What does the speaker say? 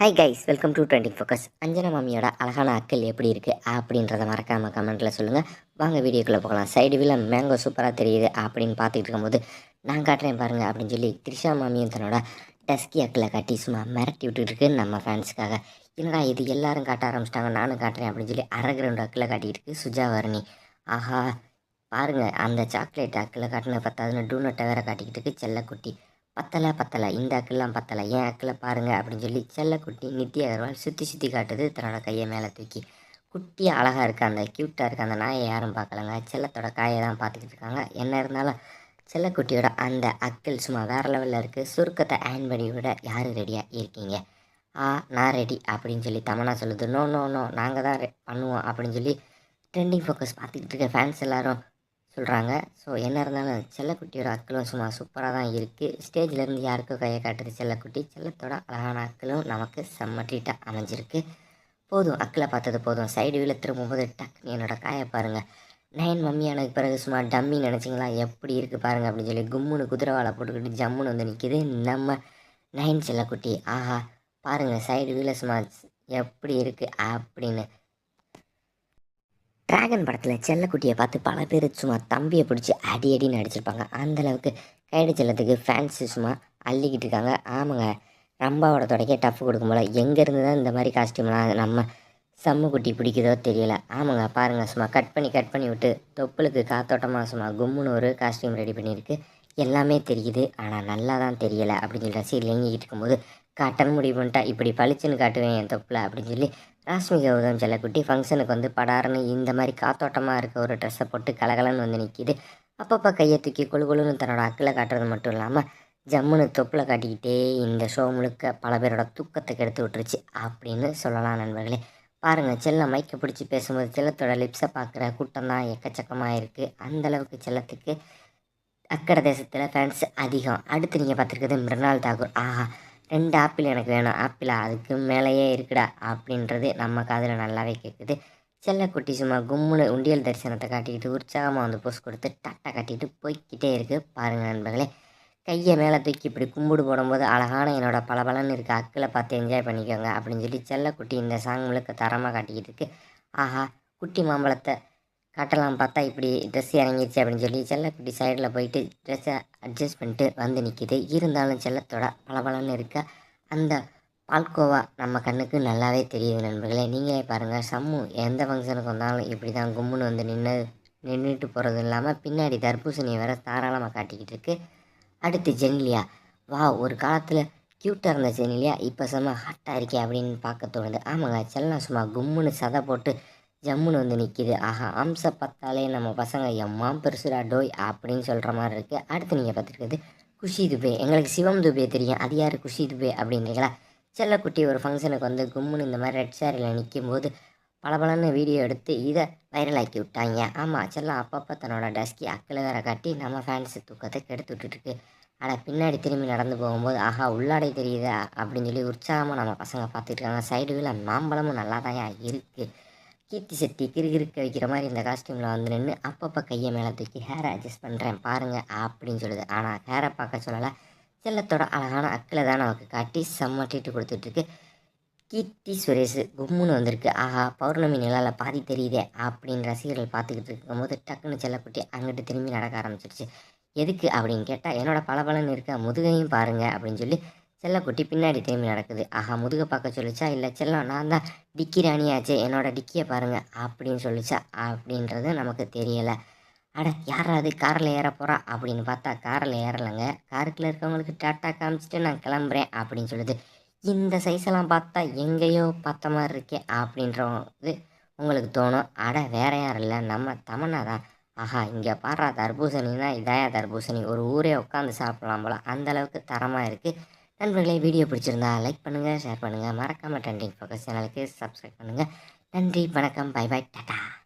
Hi guys welcome to Twenty Focus Anjana மாமியோட அழகான அக்கல் எப்படி இருக்குது அப்படின்றத மறக்காமல் கமெண்ட்டில் சொல்லுங்கள் வாங்க வீடியோக்குள்ளே போகலாம். சைடு வீல மேங்கோ சூப்பராக தெரியுது அப்படின்னு பார்த்துக்கிட்டு இருக்கும்போது நான் காட்டுறேன் பாருங்கள் அப்படின்னு சொல்லி த்ரிஷா மாமியும் தன்னோட டஸ்கி அக்கில் காட்டி சும்மா மிரட்டி விட்டுட்டு இருக்கு நம்ம ஃபேன்ஸுக்காக என்னடா இது எல்லாரும் காட்ட ஆரம்பிச்சிட்டாங்க நானும் காட்டுறேன் அப்படின்னு சொல்லி அரை அக்கில் காட்டிகிட்டு இருக்கு சுஜா வரணி. ஆஹா பாருங்கள் அந்த சாக்லேட் அக்கில் காட்டின பத்தாதுன்னு டூனட்டை வேற காட்டிக்கிட்டு இருக்கு செல்லக்குட்டி. பத்தலை பத்தலை. இந்த அக்கெல்லாம் பத்தலை. என் அக்கில் பாருங்கள் அப்படின்னு சொல்லி செல்லக்குட்டி நித்ய அகர்வால் சுற்றி சுற்றி காட்டுது. தன்னோட கையை மேலே தூக்கி. குட்டியாக அழகாக இருக்க அந்த க்யூட்டாக இருக்க அந்த நாயை யாரும் பார்க்கலங்க. செல்லத்தோட காயை தான் பார்த்துக்கிட்டு இருக்காங்க. என்ன இருந்தாலும் செல்லக்குட்டியோட அந்த அக்கிள் சும்மா வேறு லெவலில் இருக்குது சுருக்கத்தை ஆன் பண்ணி விட யார் ரெடியாக இருக்கீங்க? ஆ நான் ரெடி அப்படின்னு சொல்லி தமனா சொல்லுது. நோ நோ நோ நாங்கள் தான் பண்ணுவோம் அப்படின்னு சொல்லி ட்ரெண்டிங் ஃபோக்கஸ் பார்த்துக்கிட்டு இருக்க ஃபேன்ஸ் எல்லோரும் சொல்கிறாங்க ஸோ என்ன இருந்தாலும் செல்லக்குட்டியோட அக்களும் சும்மா சூப்பராக தான் இருக்குது ஸ்டேஜ்லேருந்து யாருக்கும் கையை காட்டுது செல்லக்குட்டி? செல்லத்தோட அழகான அக்களும் நமக்கு செம்ம ட்ரீட்டாக அமைஞ்சிருக்கு. போதும் அக்களை பார்த்தது போதும். சைடு வீல திரும்பும்போது டக்குன்னு என்னோட காயை பாருங்கள் நைன் மம்மியானதுக்கு பிறகு சும்மா டம்மி நினச்சிங்களா? எப்படி இருக்குது பாருங்கள் அப்படின்னு சொல்லி கும்முன்னு குதிரவாலை போட்டுக்கிட்டு ஜம்முன்னு வந்து நிற்கிது நம்ம நைன் செல்லக்குட்டி ஆஹா பாருங்கள் சைடு வீல சும்மா எப்படி இருக்குது அப்படின்னு. டிராகன் படத்தில் செல்லக்குட்டியை பார்த்து பல பேர் சும்மா தம்பியை பிடிச்சி அடி அடின்னு அடிச்சிருப்பாங்க. அந்தளவுக்கு கைடு செல்லத்துக்கு ஃபேன்ஸு சும்மா அள்ளிக்கிட்டு இருக்காங்க. ஆமாங்க ரம்பாவோட தொடக்கே டஃப் கொடுக்கும் போல. எங்கேருந்து தான் இந்த மாதிரி காஸ்டியூம்லாம் நம்ம சம்முக்குட்டி பிடிக்குதோ தெரியல. ஆமாங்க பாருங்கள் சும்மா கட் பண்ணி கட் பண்ணி விட்டு தொப்புளுக்கு காத்தோட்டமாக சும்மா கும்முன்னு ஒரு காஸ்டியூம் ரெடி பண்ணியிருக்கு. எல்லாமே தெரியுது. ஆனால் நல்லா தான் தெரியலை. அப்படின்னு சொல்லி ரசிகர் இயங்கிக்கிட்டு இருக்கும்போது காட்டன்னு முடிவு பண்ணிட்டா இப்படி பளிச்சுன்னு காட்டுவேன் என் தொப்பில் அப்படின்னு சொல்லி ராஷ்மி கௌதம் செல்லக்குட்டி ஃபங்க்ஷனுக்கு வந்து படாருன்னு இந்த மாதிரி காத்தோட்டமாக இருக்க ஒரு ட்ரெஸ்ஸை போட்டு கலகலன்னு வந்து நிற்கிது அப்பப்போ கையை தூக்கி கொழு கொழுன்னு தன்னோட அக்கில் காட்டுறது மட்டும் இல்லாமல் ஜம்முன்னு தொப்பில் காட்டிக்கிட்டே இந்த ஷோ முழுக்க பல பேரோட தூக்கத்தை கெடுத்து விட்டுருச்சு அப்படின்னு சொல்லலாம் நண்பர்களே. பாருங்கள் செல்லம் மைக்கை பிடிச்சி பேசும்போது செல்லத்தோட லிப்ஸை பார்க்குற கூட்டம் தான் எக்கச்சக்கமாக இருக்குது அந்தளவுக்கு செல்லத்துக்கு அக்கடை தேசத்தில் ஃபேன்ஸ் அதிகம். அடுத்து நீங்கள் பார்த்துருக்கிறது மிருனால் தாகூர். ஆஹா ரெண்டு ஆப்பிள் எனக்கு வேணும். ஆப்பிளா? அதுக்கு மேலேயே இருக்குடா அப்படின்றது நம்ம காதில் நல்லாவே கேட்குது. செல்லக்குட்டி சும்மா கும்முனு உண்டியல் தரிசனத்தை காட்டிக்கிட்டு உற்சாகமாக வந்து போஸ் கொடுத்து டட்டை காட்டிட்டு போய்க்கிட்டே இருக்குது பாருங்கள் நண்பர்களே கையை மேலே தூக்கி இப்படி கும்பிடு போடும்போது அழகான என்னோட பளபளன்னு இருக்க அக்கில் பார்த்து என்ஜாய் பண்ணிக்கோங்க அப்படின்னு சொல்லி செல்லக்குட்டி இந்த சாங் முழுக்க தரமாக காட்டிக்கிட்டு இருக்கு. ஆஹா குட்டி மாம்பழத்தை காட்டலாம் பார்த்தா இப்படி ட்ரெஸ் இறங்கிருச்சு அப்படின்னு சொல்லி செல்லக்குட்டி சைடில் போயிட்டு ட்ரெஸ்ஸை அட்ஜஸ்ட் பண்ணிட்டு வந்து நிற்கிது இருந்தாலும் செல்லத்தோட பளபளன்னு இருக்க அந்த பால்கோவா நம்ம கண்ணுக்கு நல்லாவே தெரியுது நண்பர்களே. நீங்களே பாருங்கள் சம்மு எந்த ஃபங்க்ஷனுக்கு வந்தாலும் இப்படி தான் கும்முன்னு வந்து நின்று நின்றுட்டு போகிறது இல்லாமல் பின்னாடி தர்பூசணியை வேற தாராளமாக காட்டிக்கிட்டு இருக்கு. அடுத்து ஜெனிலியா. வா ஒரு காலத்தில் க்யூட்டாக இருந்த ஜெனிலியா இப்போ செம்ம ஹட்டாக இருக்கே அப்படின்னு பார்க்க தோணுது. ஆமாங்க செல்லம் சும்மா கும்முன்னு சதை போட்டு ஜம்முன்னு வந்து நிற்கிது ஆஹா அம்ச பார்த்தாலே நம்ம பசங்க எம்மா பெருசுடா டோய் அப்படின்னு சொல்கிற மாதிரி இருக்குது அடுத்து நீங்கள் பார்த்துருக்குது குஷி துபே. எங்களுக்கு சிவம் துபே தெரியும். அது யார்? குஷி துபே அப்படின்றீங்களா செல்லக்குட்டி ஒரு ஃபங்க்ஷனுக்கு வந்து கும்முன்னு இந்த மாதிரி ரெட் சாரியில் நிற்கும்போது பளபளன்னு வீடியோ எடுத்து இதை வைரலாக்கி விட்டாங்க. ஆமாம் செல்லம் அப்பப்போ தன்னோட டஸ்கி அக்கில் வேற காட்டி நம்ம ஃபேன்ஸு தூக்கத்தை கெடுத்து விட்டுட்டுருக்கு ஆனால் பின்னாடி திரும்பி நடந்து போகும்போது ஆஹா உள்ளாடை தெரியுதா? அப்படின்னு சொல்லி உற்சாகமாக நம்ம பசங்க பார்த்துட்டு இருக்காங்க. சைடு வீல மாம்பழமும் நல்லா தான் இருக்குது கீர்த்தி செட்டி கிறுகிறுக்க வைக்கிற மாதிரி இந்த காஸ்டியூமில் வந்து நின்று அப்பப்போ கையை மேலே தூக்கி ஹேரை அட்ஜஸ்ட் பண்ணுறேன் பாருங்கள் அப்படின்னு சொல்லுது. ஆனால் ஹேரை பார்க்க சொல்லலை. செல்லத்தோட அழகான அக்கில் தான் நமக்கு காட்டி செம்ம ட்ரீட்டு கொடுத்துட்ருக்கு கீர்த்தி சுரேஷ் கும்முன்னு வந்திருக்கு. ஆஹா பௌர்ணமி நிலாவில் பாதி தெரியுதே அப்படின்னு ரசிகர்கள் பார்த்துக்கிட்டு இருக்கும்போது டக்குன்னு செல்லக்குட்டி அங்கிட்டு திரும்பி நடக்க ஆரம்பிச்சிருச்சு. எதுக்கு அப்படின்னு கேட்டால் என்னோடய பளபளன்னு இருக்க முதுகையும் பாருங்கள் அப்படின்னு சொல்லி செல்லக்குட்டி பின்னாடி திரும்பி நடக்குது. ஆஹா முதுகை பார்க்க சொல்லிச்சா? இல்லை செல்லம் நான் தான் டிக்கி ராணியாச்சே என்னோட டிக்கியை பாருங்கள் அப்படின்னு சொல்லிச்சா? அப்படின்றது நமக்கு தெரியலை. அட யாராவது காரில் ஏற போகிறா அப்படின்னு பார்த்தா காரில் ஏறலைங்க. காருக்குள்ள இருக்கவங்களுக்கு டாட்டா காமிச்சிட்டு நான் கிளம்புறேன் அப்படின்னு சொல்லுது. இந்த சைஸெல்லாம் பார்த்தா எங்கேயோ பார்த்த மாதிரி இருக்கே அப்படின்றது உங்களுக்கு தோணும். அட வேற யாரும் இல்லை. நம்ம தமன்னா தான். ஆஹா இங்கே பாடுறா தர்பூசணின்னா இதாயா தர்பூசணி. ஒரு ஊரே உட்காந்து சாப்பிட்லாம் போல். அந்தளவுக்கு தரமாக இருக்குது நண்பர்களே வீடியோ பிடிச்சிருந்தா லைக் பண்ணுங்கள் ஷேர் பண்ணுங்கள் மறக்காமல் ட்ரெண்டிங் ஃபோக்கஸ் சேனலுக்கு சப்ஸ்கிரைப் பண்ணுங்கள் நன்றி வணக்கம் பை பை டாட்டா